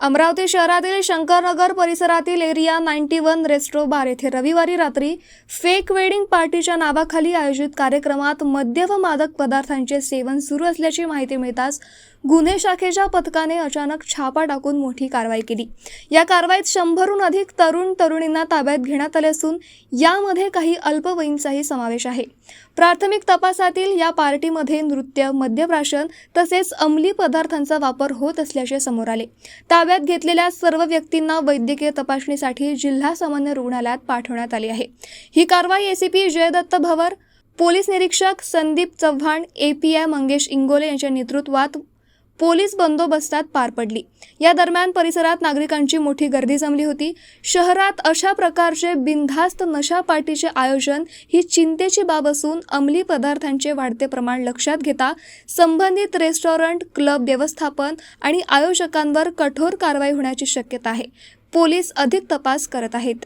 अमरावती शहरातील शंकरनगर परिसरातील area ninety one restro bar येथे रविवारी रात्री फेक वेडिंग पार्टीच्या नावाखाली आयोजित कार्यक्रमात मद्य व मादक पदार्थांचे सेवन सुरू असल्याची माहिती मिळताच गुन्हे शाखेच्या पथकाने अचानक छापा टाकून मोठी कारवाई केली. या कारवाईत शंभरहून अधिक तरुण तरुणींना ताब्यात घेण्यात आले असून यामध्ये काही अल्पवयींचाही समावेश आहे. प्राथमिक तपासातील या पार्टीमध्ये नृत्य मद्यप्राशन तसेच अंमली पदार्थांचा वापर होत असल्याचे समोर आले. ताब्यात घेतलेल्या सर्व व्यक्तींना वैद्यकीय तपासणीसाठी जिल्हा सामान्य रुग्णालयात पाठवण्यात आली आहे. ही कारवाई एसीपी जयदत्त भवर पोलीस निरीक्षक संदीप चव्हाण एपीआय मंगेश इंगोले यांच्या नेतृत्वात पोलीस बंदोबस्तात पार पडली. या दरम्यान परिसरात नागरिकांची मोठी गर्दी जमली होती. शहरात अशा प्रकारचे बिनधास्त नशा पार्टीचे आयोजन ही चिंतेची बाब असून अंमली पदार्थांचे वाढते प्रमाण लक्षात घेता संबंधित रेस्टॉरंट क्लब व्यवस्थापन आणि आयोजकांवर कठोर कारवाई होण्याची शक्यता आहे. पोलीस अधिक तपास करत आहेत.